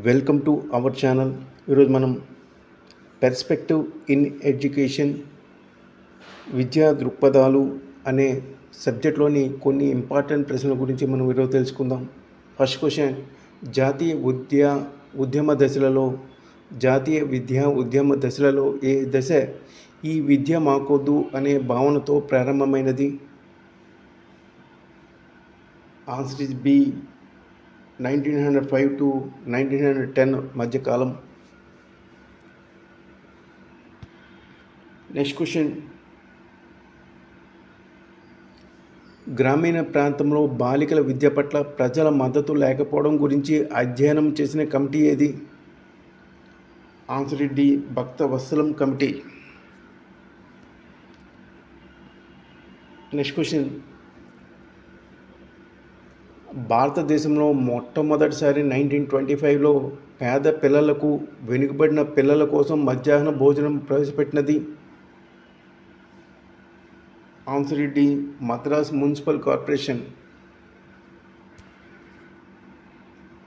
Welcome to our channel. ఈరోజు మనం perspective in education విద్యా దృక్పథాలు అనే సబ్జెక్ట్లోని కొన్ని ఇంపార్టెంట్ ప్రశ్నల గురించి మనం ఈరోజు తెలుసుకుందాం. ఫస్ట్ క్వశ్చన్ జాతీయ ఉద్యా ఉద్యమ దశలలో జాతీయ విద్యా ఉద్యమ దశలలో ఏ దశ ఈ విద్య మాకొద్దు అనే భావనతో ప్రారంభమైనది? Answer is B nineteen hundred five to nineteen hundred ten మధ్యకాలం నెక్స్ట్ క్వశ్చన్. గ్రామీణ ప్రాంతంలో బాలికల విద్య పట్ల ప్రజల మద్దతు లేకపోవడం గురించి అధ్యయనం చేసిన కమిటీ ఏది? Answer D Bhakta Vatsalam committee. Next question. భారతదేశంలో మొట్టమొదటిసారి నైన్టీన్ ట్వంటీ ఫైవ్లో పేద పిల్లలకు వెనుకబడిన పిల్లల కోసం మధ్యాహ్న భోజనం ప్రవేశపెట్టినది. Answer D Madras municipal corporation.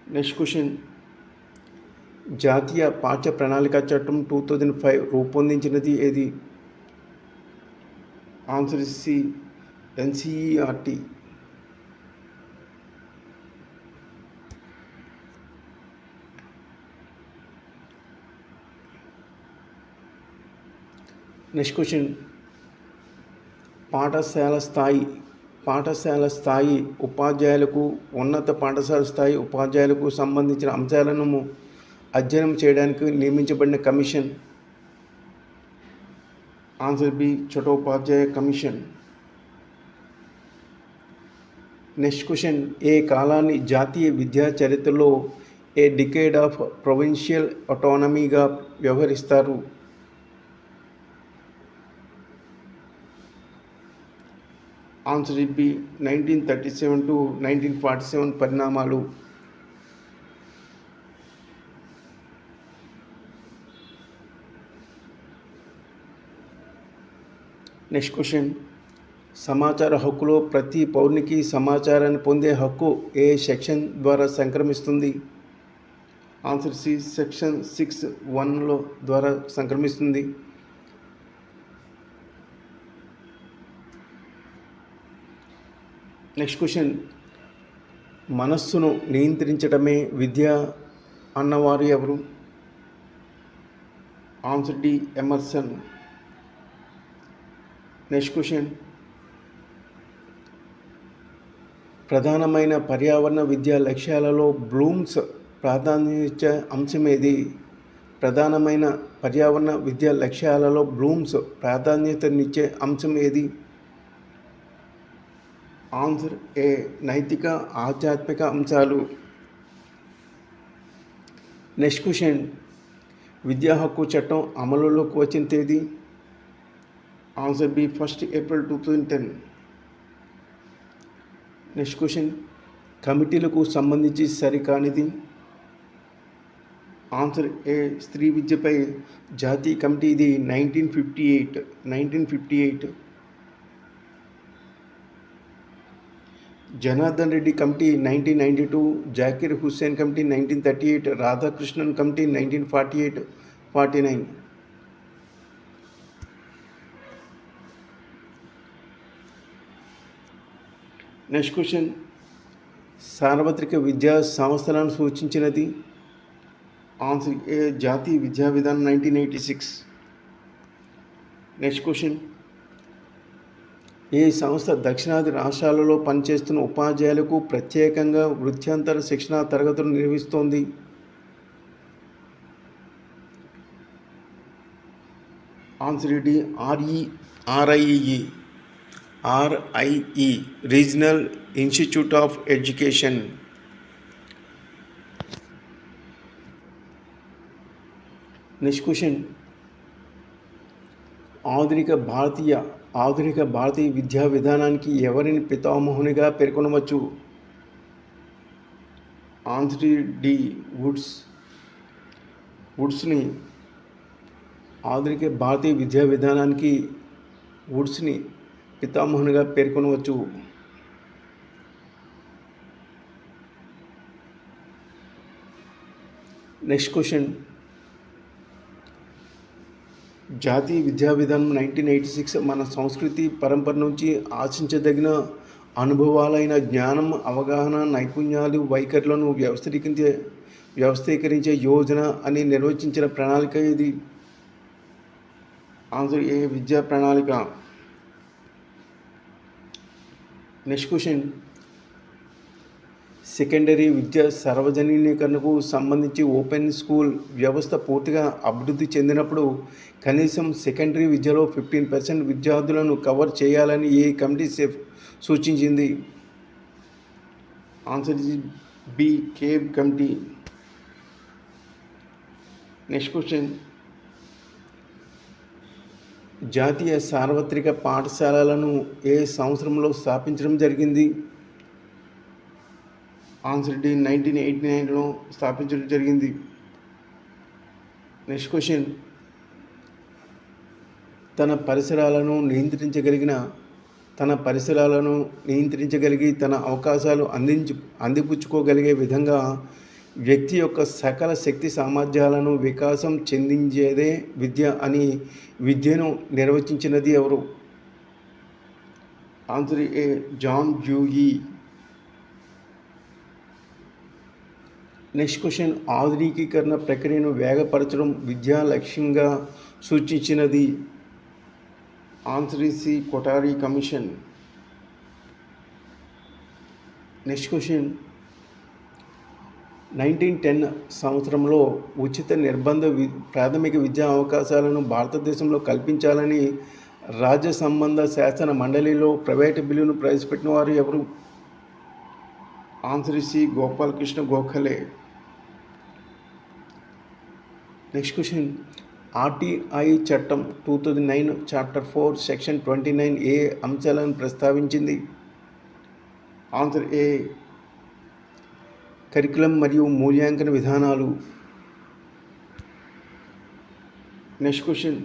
Next question. జాతీయ పాఠ్య ప్రణాళిక చట్టం టూ థౌజండ్ ఫైవ్ రూపొందించినది ఏది? Answer C NCERT next question పాఠశాల స్థాయి పాఠశాల స్థాయి ఉపాధ్యాయులకు ఉన్నత పాఠశాల స్థాయి ఉపాధ్యాయులకు సంబంధించిన అంశాలను అధ్యయనం చేయడానికి నియమించబడిన commission. Answer B Chattopadhyay commission. Next question ఏ కాలాన్ని జాతీయ విద్యా చరిత్రలో ఏ డికేడ్ ఆఫ్ ప్రొవిన్షియల్ అటానమీగా వ్యవహరిస్తారు? Answer B nineteen thirty seven to nineteen forty seven పరిణామాలు. Next question. సమాచార హక్కులో ప్రతి పౌరునికి సమాచారాన్ని పొందే హక్కు ఏ సెక్షన్ ద్వారా సంక్రమిస్తుంది? ఆన్సర్ సి సెక్షన్ సిక్స్ వన్లో ద్వారా సంక్రమిస్తుంది. నెక్స్ట్ క్వశ్చన్ మనస్సును నియంత్రించడమే విద్య అన్నవారు ఎవరు? Answer D Emerson next question ప్రధానమైన పర్యావరణ విద్యా లక్ష్యాలలో బ్లూమ్స్ ప్రాధాన్యత అంశం ఏది ప్రధానమైన పర్యావరణ విద్యా లక్ష్యాలలో బ్లూమ్స్ ప్రాధాన్యతనిచ్చే అంశం ఏది ఆన్సర్ ఏ నైతిక ఆధ్యాత్మిక అంశాలు? Next question. విద్యా హక్కు చట్టం అమలులోకి వచ్చిన తేదీ? Answer B first April two thousand ten. Next question. కమిటీలకు సంబంధించి సరికానిది? ఆన్సర్ ఏ స్త్రీ విద్యపై జాతీయ కమిటీ ఇది nineteen fifty eight nineteen fifty eight. Janardhan Reddy committee nineteen ninety two Zakir Hussain committee nineteen thirty eight Radhakrishnan committee nineteen forty eight forty nine. Next question సార్వత్రిక విద్యా సంస్థలను సూచించినది. ఆన్సర్ ఏ జాతీయ విద్యా విధానం nineteen eighty six. Next question ఈ సంస్థ దక్షిణాది రాష్ట్రాలలో పనిచేస్తున్న ఉపాధ్యాయులకు ప్రత్యేకంగా వృత్యంతర శిక్షణా తరగతులు నిర్వహిస్తోంది. Answer D RE RIE. RIE regional institute of education. Next question. ఆధునిక భారతీయ ఆధునిక భారతీయ విద్యా విధానానికి ఎవరిని పితామహునిగా పేర్కొనవచ్చు? Answer D Woods. వుడ్స్ని ఆధునిక భారతీయ విద్యా విధానానికి వుడ్స్ని పితామహునిగా పేర్కొనవచ్చు. Next question. జాతీయ విద్యా విధానం నైన్టీన్ ఎయిటీ సిక్స్ మన సంస్కృతి పరంపర నుంచి ఆశించదగిన అనుభవాలైన జ్ఞానం అవగాహన నైపుణ్యాలు వైఖరులను వ్యవస్థీకరించే వ్యవస్థీకరించే యోజన అని నిర్వచించిన ప్రణాళిక ఇది. ఆన్సర్ ఏ విద్యా ప్రణాళిక? Next question. సెకండరీ విద్య సార్వజనీకరణకు సంబంధించి ఓపెన్ స్కూల్ వ్యవస్థ పూర్తిగా అభివృద్ధి చెందినప్పుడు కనీసం సెకండరీ విద్యలో ఫిఫ్టీన్ పర్సెంట్ విద్యార్థులను కవర్ చేయాలని ఏ కమిటీ సూచించింది? Answer B CABE committee. Next question. జాతీయ సార్వత్రిక పాఠశాలలను ఏ సంవత్సరంలో స్థాపించడం జరిగింది? ఆన్సర్ నైన్టీన్ ఎయిటీ నైన్లో స్థాపించడం జరిగింది. Next question. తన పరిసరాలను నియంత్రించగలిగిన తన పరిసరాలను నియంత్రించగలిగి తన అవకాశాలు అందించు అందిపుచ్చుకోగలిగే విధంగా వ్యక్తి యొక్క సకల శక్తి సామర్థ్యాలను వికాసం చెందించేదే విద్య అని విద్యను నిర్వచించినది ఎవరు? Answer A John Dewey next question ఆధునికీకరణ ప్రక్రియను వేగపరచడం విద్యా లక్ష్యంగా సూచించినది. ఆంధ్రీసి Kothari commission next question nineteen ten సంవత్సరంలో ఉచిత నిర్బంధ వి ప్రాథమిక విద్యా అవకాశాలను భారతదేశంలో కల్పించాలని రాజ్య సంబంధ శాసన మండలిలో ప్రైవేటు బిల్లును ప్రవేశపెట్టిన వారు ఎవరు? Answer Gopal Krishna Gokhale. Next question. RTI చట్టం two thousand nine chapter four section twenty nine ఏ అంశాలను ప్రస్తావించింది. Answer A. కరికులం మరియు మూల్యాంకన విధానాలు. Next question.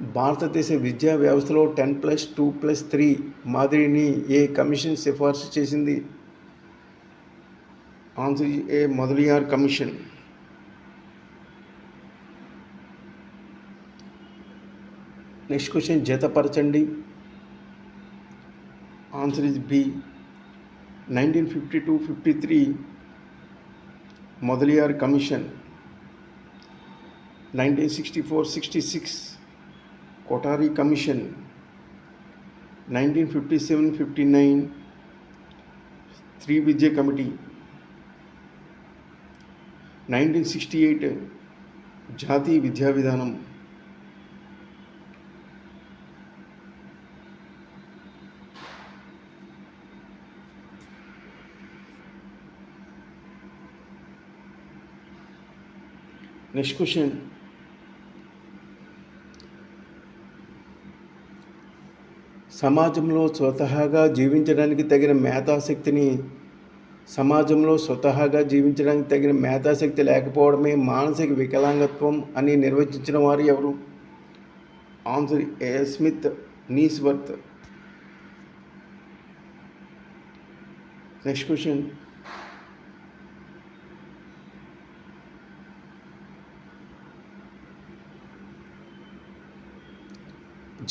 భారతదేశ విద్యా వ్యవస్థలో ten plus two plus three మాదిరిని ఏ కమిషన్ సిఫార్సు చేసింది? Answer A Mudaliar commission. Next question జతపరచండి. Answer is B nineteen fifty two fifty three Mudaliar commission. Nineteen sixty four sixty six Kothari commission. Nineteen fifty seven fifty nine three Vidya committee. Nineteen sixty eight జాతీయ విద్యా విధానం. Next question సమాజంలో స్వతహాగా జీవించడానికి తగిన మేధాశక్తిని సమాజంలో స్వతహాగా జీవించడానికి తగిన మేధాశక్తి లేకపోవడమే మానసిక వికలాంగత్వం అని నిర్వచించిన వారు ఎవరు? Answer A Smith నీస్వర్త్ next question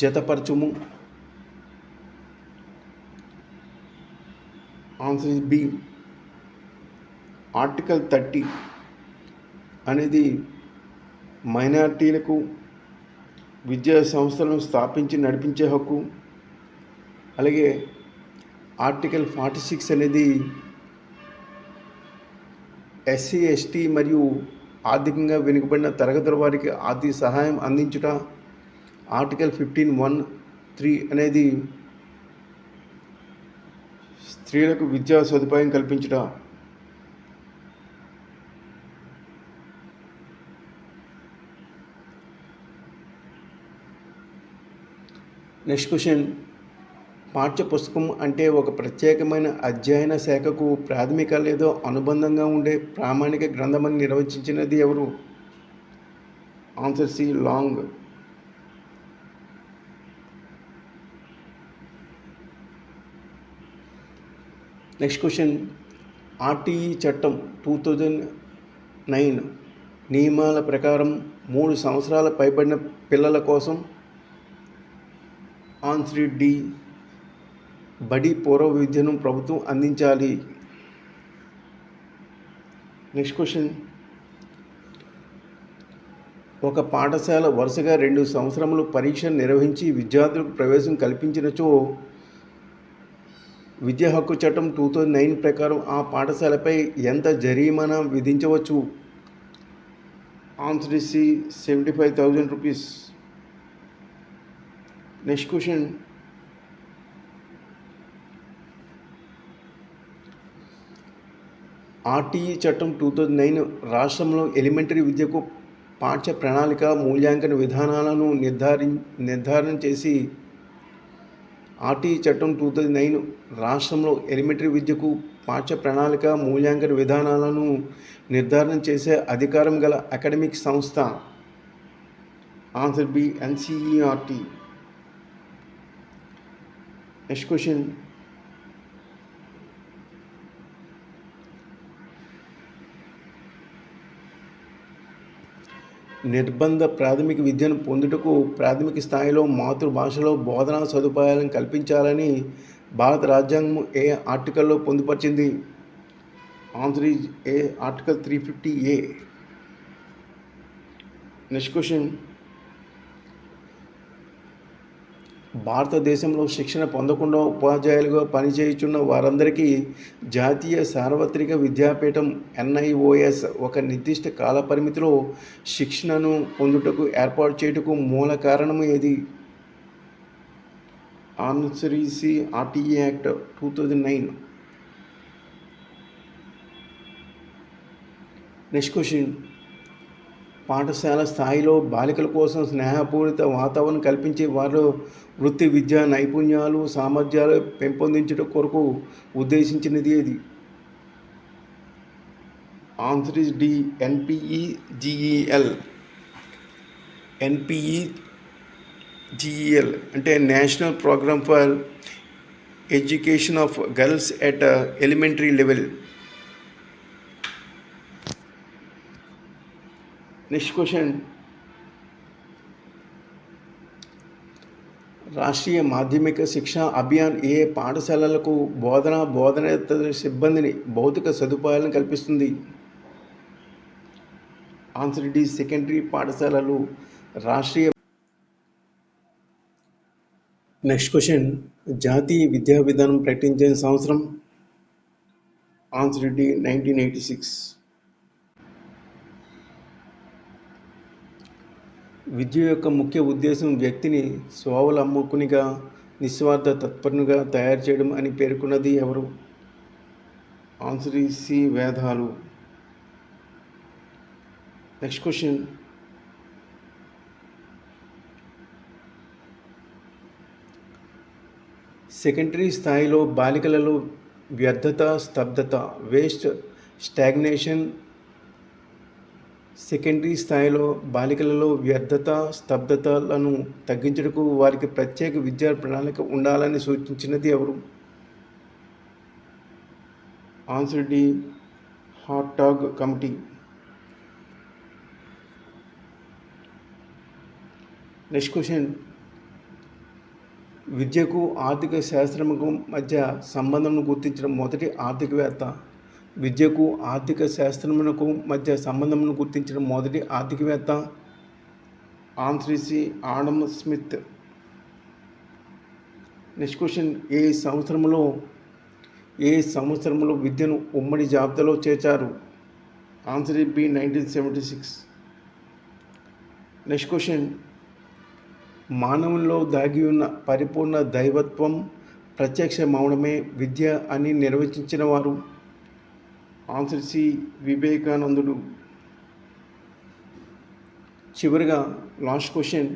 జతపరచుము. Answer is B article thirty అనేది మైనార్టీలకు విద్యా సంస్థలను స్థాపించి నడిపించే హక్కు. అలాగే ఆర్టికల్ ఫార్టీ సిక్స్ అనేది ఎస్సీ ఎస్టీ మరియు ఆర్థికంగా వెనుకబడిన తరగతుల వారికి ఆర్థిక సహాయం అందించుట ఆర్టికల్ ఫిఫ్టీన్ వన్ త్రీ అనేది స్త్రీలకు విద్యా సదుపాయం కల్పించట. Next question. పాఠ్య పుస్తకం అంటే ఒక ప్రత్యేకమైన అధ్యయన శాఖకు ప్రాథమిక లేదా అనుబంధంగా ఉండే ప్రామాణిక గ్రంథమని నిర్వచించినది ఎవరు? Answer C Long. Next question RTE చట్టం టూ థౌజండ్ నైన్ నియమాల ప్రకారం మూడు సంవత్సరాల పైబడిన పిల్లల కోసం ఆన్సర్ డి బడి పూర్వ విద్యను ప్రభుత్వం అందించాలి. నెక్స్ట్ క్వశ్చన్ ఒక పాఠశాల వరుసగా రెండు సంవత్సరములు పరీక్షలు నిర్వహించి విద్యార్థులకు ప్రవేశం కల్పించినచో విద్యా హక్కు చట్టం టూ థౌజండ్ నైన్ ప్రకారం ఆ పాఠశాలపై ఎంత జరిమానా విధించవచ్చు? Answer is seventy five thousand rupees. Next question. RTE చట్టం టూ థౌజండ్ నైన్ రాష్ట్రంలో ఎలిమెంటరీ విద్యకు పాఠ్య ప్రణాళిక మూల్యాంకన విధానాలను నిర్ధారి నిర్ధారణ చేసి ఆర్టీ చట్టం టూ థౌజండ్ నైన్ రాష్ట్రంలో ఎలిమెంటరీ విద్యకు పాఠ్య ప్రణాళిక మూల్యాంకన విధానాలను నిర్ధారణ చేసే అధికారం గల అకాడమిక్ సంస్థ. Answer B NCERT next question. నిర్బంధ ప్రాథమిక విద్యను పొందుటకు ప్రాథమిక స్థాయిలో మాతృభాషలో బోధనా సదుపాయాలను కల్పించాలని భారత రాజ్యాంగం ఏ ఆర్టికల్లో పొందుపరిచింది? Answer is A article three fifty A. Next question. భారతదేశంలో శిక్షణ పొందకుండా ఉపాధ్యాయులుగా పనిచేయుచున్న వారందరికీ జాతీయ సార్వత్రిక విద్యాపీఠం ఎన్ఐఓఎస్ ఒక నిర్దిష్ట కాల పరిమితిలో శిక్షణను పొందుటకు ఏర్పాటు చేయుటకు మూల కారణం ఏది? Answer is C RTE act two thousand nine. Next question. పాఠశాల స్థాయిలో బాలికల కోసం స్నేహపూరిత వాతావరణం కల్పించి వారు వృత్తి విద్యా నైపుణ్యాలు సామర్థ్యాలు పెంపొందించడం కొరకు ఉద్దేశించినది ఏది? Answer is D NPE GEL. NPE GEL అంటే national programme for education of girls at elementary level. Next question Rashtriya Madhyamik Shiksha Abhiyan ఏ పాఠశాలలకు బోధన బోధనేతర సిబ్బందిని భౌతిక సదుపాయాలను కల్పిస్తుంది? ఆన్సర్ డి సెకండరీ పాఠశాలలు రాష్ట్రీయ నెక్స్ట్ క్వశ్చన్ జాతీయ విద్యా విధానం ప్రకటించిన సంవత్సరం? Answer D nineteen eighty six విద్య యొక్క ముఖ్య ఉద్దేశం వ్యక్తిని స్వావలంబకునిగా నిస్వార్థ తత్పరునిగా తయారు చేయడం అని పేర్కొన్నది ఎవరు? ఆన్సర్ సి వేదాలు. Next question. సెకండరీ స్థాయిలో బాలికలలో వ్యర్థత స్తబ్దత వేస్ట్ స్టాగ్నేషన్ సెకండరీ స్థాయిలో బాలికలలో వ్యర్థత స్తబ్దతలను తగ్గించుటకు వారికి ప్రత్యేక విద్యా ప్రణాళిక ఉండాలని సూచించినది ఎవరు? Answer D Hartog committee. Next question. విద్యకు ఆర్థిక శాస్త్రముకు మధ్య సంబంధంను గుర్తించిన మొదటి ఆర్థికవేత్త విద్యకు ఆర్థిక శాస్త్రమునకు మధ్య సంబంధమును గుర్తించిన మొదటి ఆర్థికవేత్త ఆంథ్రిసి ఆడమ్ స్మిత్. Next question. ఏ సంవత్సరంలో ఏ సంవత్సరంలో విద్యను ఉమ్మడి జాబితాలో చేర్చారు? Answer B nineteen seventy six. Next question. మానవుల్లో దాగి ఉన్న పరిపూర్ణ దైవత్వం ప్రత్యక్ష మౌనమే విద్య అని నిర్వచించిన వారు ఆన్సర్ సి వివేకానందుడు. చివరిగా last question.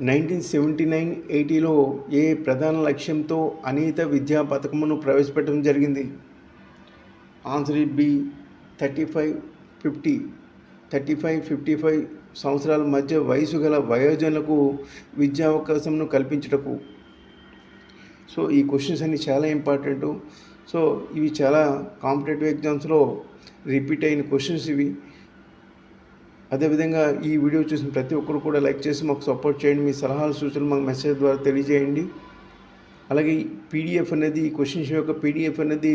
Nineteen seventy nine ఎయిటీలో ఏ ప్రధాన లక్ష్యంతో అనిత విద్యా పథకమును ప్రవేశపెట్టడం జరిగింది? Answer B thirty five fifty. Thirty five fifty five సంవత్సరాల మధ్య వయసు గల వయోజనులకు విద్యా అవకాశంను కల్పించుటకు సో ఈ క్వశ్చన్స్ అన్ని చాలా ఇంపార్టెంట్ సో ఇవి చాలా కాంపిటేటివ్ ఎగ్జామ్స్లో రిపీట్ అయిన క్వశ్చన్స్ ఇవి. అదేవిధంగా ఈ వీడియో చూసిన ప్రతి ఒక్కరు కూడా లైక్ చేసి మాకు సపోర్ట్ చేయండి. మీ సలహాలు సూచనలు మాకు మెసేజ్ ద్వారా తెలియజేయండి. అలాగే పీడిఎఫ్ అనేది ఈ క్వశ్చన్స్ యొక్క పీడిఎఫ్ అనేది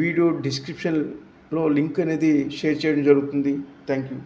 వీడియో డిస్క్రిప్షన్లో లింక్ అనేది షేర్ చేయడం జరుగుతుంది. Thank you